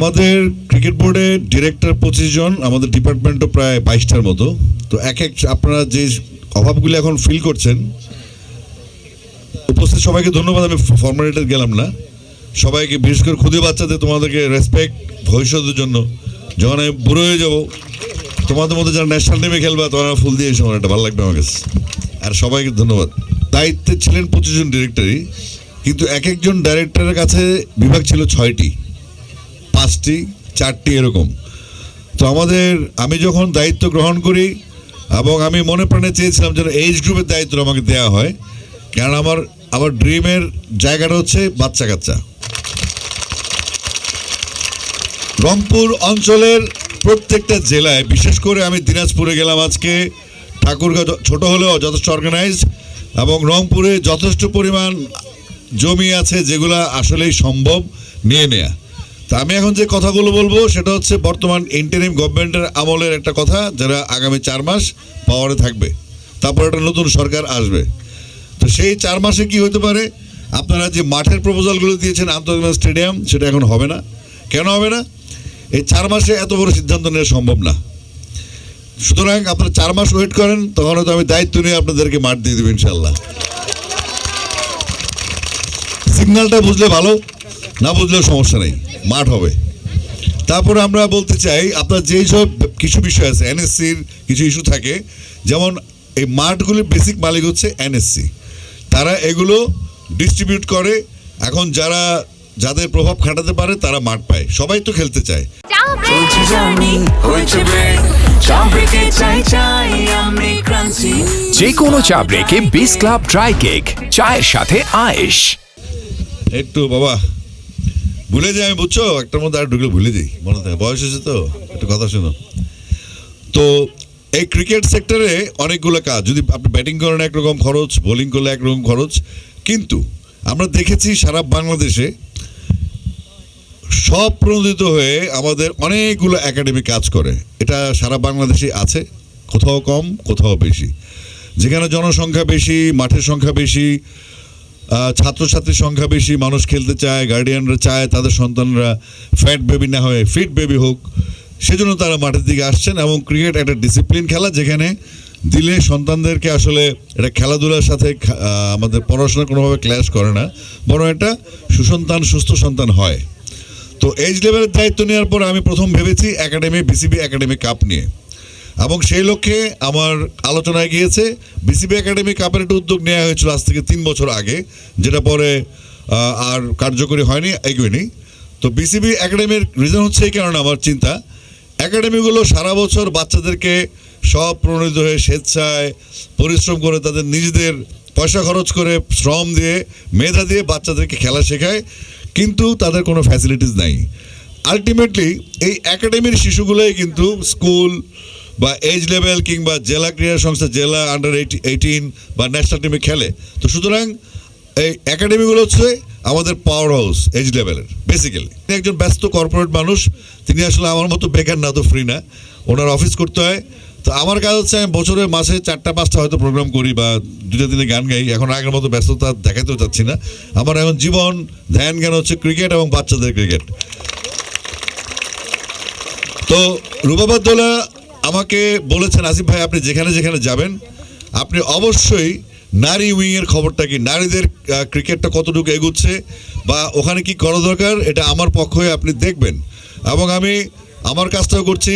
আমাদের ক্রিকেট বোর্ডে ডিরেক্টর পঁচিশ জন, আমাদের ডিপার্টমেন্টও প্রায় বাইশটার মতো। তো এক এক আপনারা যে অভাবগুলি এখন ফিল করছেন, উপস্থিত সবাইকে ধন্যবাদ, আমি ফর্মালিটি গেলাম না। সবাইকে বিশেষ করে খুদে বাচ্চাদের তোমাদেরকে রেসপেক্ট ভবিষ্যতের জন্য। যখন আমি বুড়ো হয়ে যাব, তোমাদের মধ্যে যারা ন্যাশনাল টিমে খেলবে তোমরা ফুল দিয়ে এই একটা ভালো লাগবে আমার কাছে আর সবাইকে ধন্যবাদ। দায়িত্বে ছিলেন পঁচিশ জন ডিরেক্টরই কিন্তু এক একজন ডাইরেক্টরের কাছে বিভাগ ছিল ছয়টি। পাঁচটি, চারটি এরকম। তো আমাদের, আমি যখন দায়িত্ব গ্রহণ করি এবং আমি মনে প্রাণে চেয়েছিলাম যেন এইজ গ্রুপের দায়িত্ব আমাকে দেওয়া হয় কারণ আমার আমার ড্রিমের জায়গাটা হচ্ছে বাচ্চা কাচ্চা। রংপুর অঞ্চলের প্রত্যেকটা জেলায়, বিশেষ করে আমি দিনাজপুরে গেলাম আজকে, ঠাকুরগাঁও ছোট হলেও যথেষ্ট অর্গানাইজড এবং রংপুরে যথেষ্ট পরিমাণ জমি আছে যেগুলো আসলেই সম্ভব নিয়ে নেয়া। তা আমি এখন যে কথাগুলো বলব, সেটা হচ্ছে বর্তমান ইন্টারিম গভর্নমেন্টের আমলের একটা কথা, যারা আগামী চার মাস পাওয়ারে থাকবে। তারপর একটা নতুন সরকার আসবে। তো সেই চার মাসে কি হতে পারে? আপনারা যে মাঠের প্রপোজালগুলো দিয়েছেন আন্তর্জাতিক স্টেডিয়াম, সেটা এখন হবে না। কেন হবে না? এই চার মাসে এত বড় সিদ্ধান্ত নেওয়া সম্ভব না। সুতরাং আপনারা চার মাস ওয়েট করেন, তখন হয়তো আমি দায়িত্ব নিয়ে আপনাদেরকে মাঠ দিয়ে দেবো ইনশাল্লাহ সিগন্যালটা বুঝলে ভালো, না বুঝলেও সমস্যা নেই। মাঠ হবে। তারপরে আমরা বলতে চাই আপনার যেই সব কিছু বিষয় আছে এনএসসির কিছু ইস্যু থাকে যেমন এই মাঠগুলির বেসিক মালিক হচ্ছে এনএসসি তারা এগুলো ডিস্ট্রিবিউট করে এখন যারা যাদের প্রভাব খাটাতে পারে তারা মাঠ পায়। সবাই তো খেলতে চায়। যে কোনো চা ব্রেকে বিস ক্লাব ড্রাই কেক চায়ের সাথে আয়েশ। একটু বাবা ভুলে যাই, আমি বুঝছ? একটার মধ্যে আর ঢুকলে ভুলে যাই। মনে থাকে বয়স হয়েছে তো? একটু কথা শোনো। তো, এই ক্রিকেট সেক্টরে অনেকগুলো কাজ। যদি আপনি ব্যাটিং করেন একরকম খরচ বোলিং করলে একরকম খরচ। কিন্তু আমরা দেখেছি সারা বাংলাদেশে সব প্রণোদিত হয়ে আমাদের অনেকগুলো একাডেমি কাজ করে। এটা সারা বাংলাদেশে আছে। কোথাও কম, কোথাও বেশি। যেখানে জনসংখ্যা বেশি, মাঠের সংখ্যা বেশি ছাত্রছাত্রীর সংখ্যা বেশি, মানুষ খেলতে চায় গার্ডিয়ানরা চায়, তাদের সন্তানরা ফ্যাট বেবি না হয়ে ফিট বেবি হোক, সেজন্য তারা মাঠের দিকে আসছেন এবং ক্রিকেট একটা ডিসিপ্লিন খেলা যেখানে দিলে সন্তানদেরকে আসলে এটা খেলাধুলার সাথে আমাদের পড়াশোনা কোনোভাবে ক্ল্যাশ করে না, বরং এটা সুসন্তান, সুস্থ সন্তান হয়। তো এইজ লেভেলের দায়িত্ব নেওয়ার পর আমি প্রথম ভেবেছি একাডেমি বিসিবি একাডেমি কাপ নিয়ে। এবং সেই লক্ষ্যে আমার আলোচনায় গিয়েছে, বিসিবি একাডেমি কাপের একটা উদ্যোগ নেওয়া হয়েছিল আজ থেকে তিন বছর আগে, যেটা পরে আর কার্যকরী হয়নি, এগোয়নি। তো বিসিবি একাডেমির রিজন হচ্ছে এই কারণে আমার চিন্তা। একাডেমিগুলো সারা বছর বাচ্চাদেরকে সব প্রণোদিত হয়ে স্বেচ্ছায় পরিশ্রম করে তাদের নিজেদের পয়সা খরচ করে শ্রম দিয়ে, মেধা দিয়ে বাচ্চাদেরকে খেলা শেখায়, কিন্তু তাদের কোনো ফ্যাসিলিটিস নাই। আলটিমেটলি এই একাডেমির শিশুগুলোই কিন্তু স্কুল বা এজ লেভেল কিংবা জেলা ক্রীড়া সংস্থা, জেলা আন্ডার এইটিন বা ন্যাশনাল টিমে খেলে, তো সুতরাং এই একাডেমিগুলো হচ্ছে আমাদের পাওয়ার হাউস এজ লেভেলের বেসিক্যালি তিনি একজন ব্যস্ত কর্পোরেট মানুষ, তিনি আসলে আমার মতো বেকার না, তো ফ্রি না। ওনার অফিস করতে হয়। তো আমার কাজ হচ্ছে আমি বছরে, মাসে চারটা, পাঁচটা হয়তো প্রোগ্রাম করি বা দুটা দিনে গান গাই। এখন আগের মতো ব্যস্ততা দেখাতেও চাচ্ছি না। আমার এখন জীবন, ধ্যান, জ্ঞান হচ্ছে ক্রিকেট এবং বাচ্চাদের ক্রিকেট তো রূপাবদ্দোলা আমাকে বলেছেন, আসিফ ভাই, আপনি যেখানে যেখানে যাবেন, আপনি অবশ্যই নারী উইংয়ের খবরটা কি, নারীদের ক্রিকেটটা কতটুকু এগুচ্ছে বা ওখানে কি করা দরকার, এটা আমার পক্ষ হয়ে আপনি দেখবেন। এবং আমি আমার কাজটাও করছি,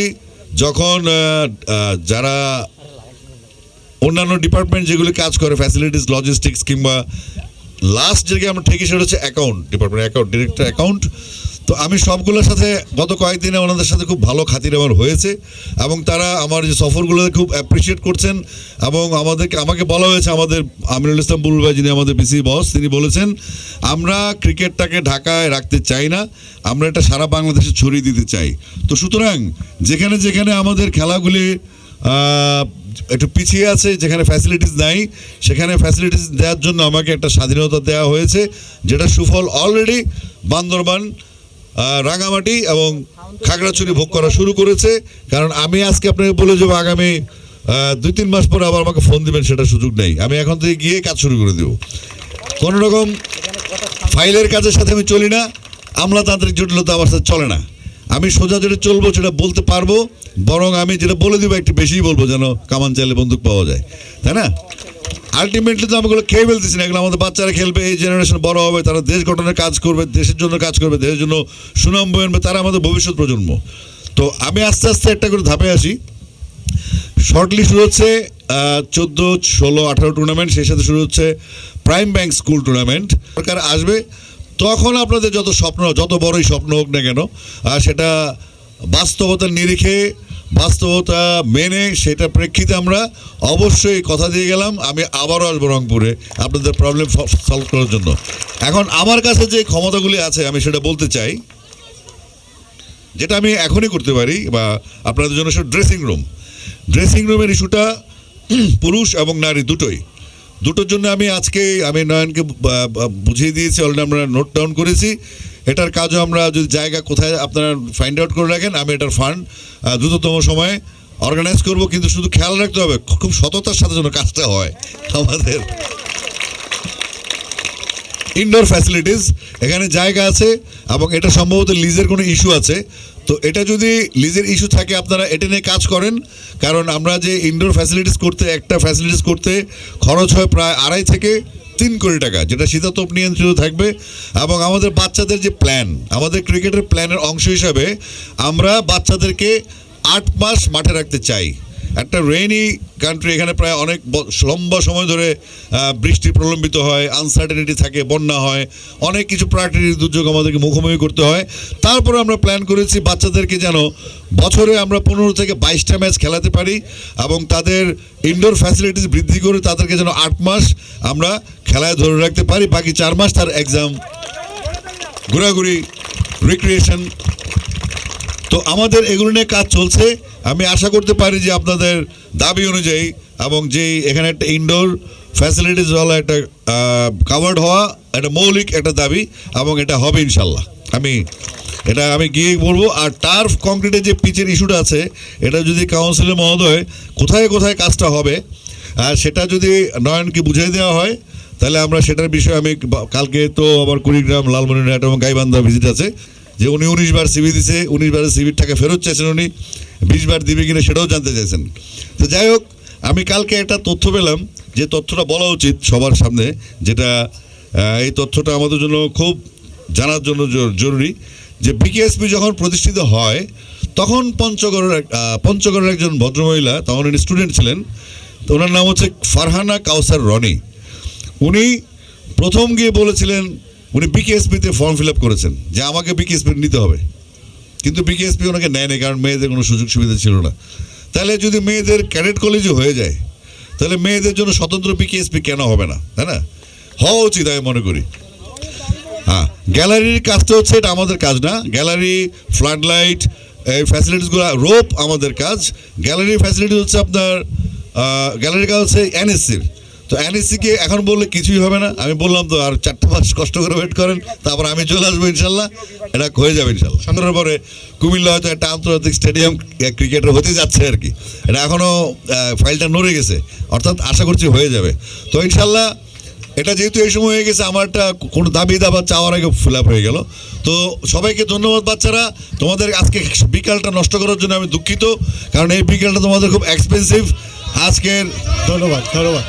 যখন যারা অন্যান্য ডিপার্টমেন্ট যেগুলি কাজ করে ফ্যাসিলিটিস লজিস্টিক্স কিংবা লাস্ট জায়গায় আমরা ঠেকি সেটা হচ্ছে account department account director account তো আমি সবগুলোর সাথে গত কয়েকদিনে ওনাদের সাথে খুব ভালো খাতির আমার হয়েছে এবং তারা আমার যে সফরগুলো খুব অ্যাপ্রিসিয়েট করছেন এবং আমাদেরকে, আমাকে বলা হয়েছে আমাদের আমিরুল ইসলাম বুলুল ভাই যিনি আমাদের বিসি বস তিনি বলেছেন, আমরা ক্রিকেটটাকে ঢাকায় রাখতে চাই না, আমরা এটা সারা বাংলাদেশে ছড়িয়ে দিতে চাই। তো সুতরাং যেখানে যেখানে আমাদের খেলাগুলি একটু পিছিয়ে আছে, যেখানে ফ্যাসিলিটিস নাই, সেখানে ফ্যাসিলিটিস দেওয়ার জন্য আমাকে একটা স্বাধীনতা দেওয়া হয়েছে যেটা সুফল অলরেডি বান্দরবান রাঙামাটি এবং খাগড়াছড়ি ভোগ করা শুরু করেছে। কারণ আমি আজকে আপনাকে বলে যাব আগামী দুই তিন মাস পরে আবার আমাকে ফোন দিবেন, সেটা সুযোগ নেই। আমি এখন থেকে গিয়ে কাজ শুরু করে দেবো। কোনো রকম ফাইলের কাজের সাথে আমি চলি না। আমলাতান্ত্রিক জটিলতা আমার সাথে চলে না। আমি সোজা যেটা চলবো, সেটা বলতে পারব। বরং আমি যেটা বলে দিব, একটু বেশিই বলব, যেন কামান চাইলে বন্দুক পাওয়া যায়। তাই না? আলটিমেটলি তো আমি এগুলো খেয়ে ফেলতেছি না, এগুলো আমাদের বাচ্চারা খেলবে, এই জেনারেশন বড় হবে, তারা দেশ গঠনের কাজ করবে, দেশের জন্য কাজ করবে, দেশের জন্য সুনাম বয়ে আনবে, তারা আমাদের ভবিষ্যৎ প্রজন্ম। তো আমি আস্তে আস্তে একটা করে ধাপে আসি। শর্টলি শুরু হচ্ছে চোদ্দ, ষোলো, আঠারো টুর্নামেন্ট সেই সাথে শুরু হচ্ছে প্রাইম ব্যাংক স্কুল টুর্নামেন্ট সরকার আসবে, তখন আপনাদের যত স্বপ্ন, যত বড়ই স্বপ্ন হোক না কেন আর সেটা বাস্তবতার নিরিখে বাস্তবতা মেনে সেটা প্রেক্ষিতে আমরা অবশ্যই কথা দিয়ে গেলাম। আমি আবারও আসব রংপুরে আপনাদের প্রবলেম সলভ করার জন্য। এখন আমার কাছে যে ক্ষমতাগুলি আছে, আমি সেটা বলতে চাই, যেটা আমি এখনই করতে পারি বা আপনাদের জন্য সেটা ড্রেসিং রুম ড্রেসিং রুমের ইস্যুটা পুরুষ এবং নারী দুটোই। দুটোর জন্য আমি আজকে, আমি নয়নকে বুঝিয়ে দিয়েছি অলরেডি আমরা নোট ডাউন করেছি। এটার কাজও আমরা যদি জায়গা কোথায় আপনারা ফাইন্ড আউট করে রাখেন, আমি এটার ফান্ড দ্রুততম সময়ে অর্গানাইজ করব, কিন্তু শুধু খেয়াল রাখতে হবে, খুব সততার সাথে যেন কাজটা হয় আমাদের ইনডোর ফ্যাসিলিটিস এখানে জায়গা আছে এবং এটা সম্ভবত লিজের কোনো ইস্যু আছে। তো এটা যদি লিজের ইস্যু থাকে, আপনারা এটা নিয়ে কাজ করেন, কারণ আমরা যে ইনডোর ফ্যাসিলিটিস করতে, একটা ফ্যাসিলিটিস করতে খরচ হয় প্রায় আড়াই থেকে তিন কোটি টাকা, যেটা শীতাতপ নিয়ন্ত্রিত থাকবে এবং আমাদের বাচ্চাদের যে প্ল্যান আমাদের ক্রিকেটের প্ল্যানের অংশ হিসাবে আমরা বাচ্চাদেরকে আট মাস মাঠে রাখতে চাই। একটা রেইনি কান্ট্রি এখানে প্রায় অনেক লম্বা সময় ধরে বৃষ্টি প্রলম্বিত হয় আনসার্টেনিটি থাকে, বন্যা হয়, অনেক কিছু প্রাকৃতিক দুর্যোগ আমাদেরকে মুখোমুখি করতে হয়। তারপরে আমরা প্ল্যান করেছি বাচ্চাদেরকে যেন বছরে আমরা পনেরো থেকে বাইশটা ম্যাচ খেলাতে পারি এবং তাদের ইনডোর ফ্যাসিলিটিস বৃদ্ধি করে তাদেরকে যেন আট মাস আমরা খেলায় ধরে রাখতে পারি। বাকি চার মাস তার এক্সাম ঘোরাঘুরি রিক্রিয়েশন তো আমাদের এগুলো নিয়ে কাজ চলছে। আমি আশা করতে পারি যে আপনাদের দাবি অনুযায়ী এবং যে এখানে একটা ইনডোর ফ্যাসিলিটিস হলো একটা কাভার্ড হওয়া একটা মৌলিক একটা দাবি এবং এটা হবে ইনশাল্লাহ। আমি এটা আমি গিয়ে বলব। আর টার্ফ কংক্রিটের যে পিচের ইস্যুটা আছে, এটা যদি কাউন্সিলের মহোদয় কোথায় কোথায় কাজটা হবে, আর সেটা যদি নয়নকে বুঝিয়ে দেওয়া হয়, তাহলে আমরা সেটার বিষয়ে আমি কালকে তো আবার কুড়িগ্রাম, লালমনিরহাট এবং গাইবান্ধা ভিজিট আছে। যে উনি উনিশ বার সিবি দিছে, উনিশ বারের সিবির টাকা ফেরত চাইছেন উনি, বিশ বার দিবে কিনা সেটাও জানতে চাইছেন। তো যাই হোক, আমি কালকে একটা তথ্য পেলাম, যে তথ্যটা বলা উচিত সবার সামনে, যেটা এই তথ্যটা আমাদের জন্য খুব জানার জন্য জরুরি, যে বিকেএসপি যখন প্রতিষ্ঠিত হয়, তখন পঞ্চগড়ের পঞ্চগড়ের একজন ভদ্রমহিলা, তখন উনি স্টুডেন্ট ছিলেন, তো ওনার নাম হচ্ছে ফারহানা কাউসার রনি। উনি প্রথম গিয়ে বলেছিলেন উনি বিকেএসপিতে ফর্ম ফিল আপ করেছেন, যে আমাকে বিকেএসপি নিতে হবে। কিন্তু বিকেএসপি ওনাকে নেয়নি, কারণ মেয়েদের কোনো সুযোগ সুবিধা ছিল না। তাহলে যদি মেয়েদের ক্যাডেট কলেজে হয়ে যায়, তাহলে মেয়েদের জন্য স্বতন্ত্র বিকেএসপি কেন হবে না, তাই না? হওয়া উচিত আমি মনে করি। হ্যাঁ গ্যালারির কাজটা হচ্ছে এটা আমাদের কাজ না। গ্যালারি ফ্লাড লাইট এই ফ্যাসিলিটিসগুলো রোপ আমাদের কাজ। গ্যালারির ফ্যাসিলিটি হচ্ছে আপনার গ্যালারির কাজ হচ্ছে এনএসসির তো এনএসসিকে এখন বললে কিছুই হবে না। আমি বললাম তো, আর চারটে মাস কষ্ট করে ওয়েট করেন, তারপর আমি চলে আসব ইনশাল্লাহ। এটা হয়ে যাবে ইনশাল্লাহ। সন্ধ্যার পরে কুমিল্লা হয়তো একটা আন্তর্জাতিক স্টেডিয়াম ক্রিকেটের হতে যাচ্ছে আর কি। এটা এখনও ফাইলটা নড়ে গেছে। অর্থাৎ আশা করছি হয়ে যাবে। তো ইনশাল্লাহ, এটা যেহেতু এই সময় হয়ে গেছে আমার একটা কোনো দাবি দাবা চাওয়ার আগে ফিল আপ হয়ে গেল। তো সবাইকে ধন্যবাদ বাচ্চারা। তোমাদের আজকে বিকালটা নষ্ট করার জন্য আমি দুঃখিত। কারণ এই বিকালটা তোমাদের খুব এক্সপেন্সিভ আজকের ধন্যবাদ ধন্যবাদ।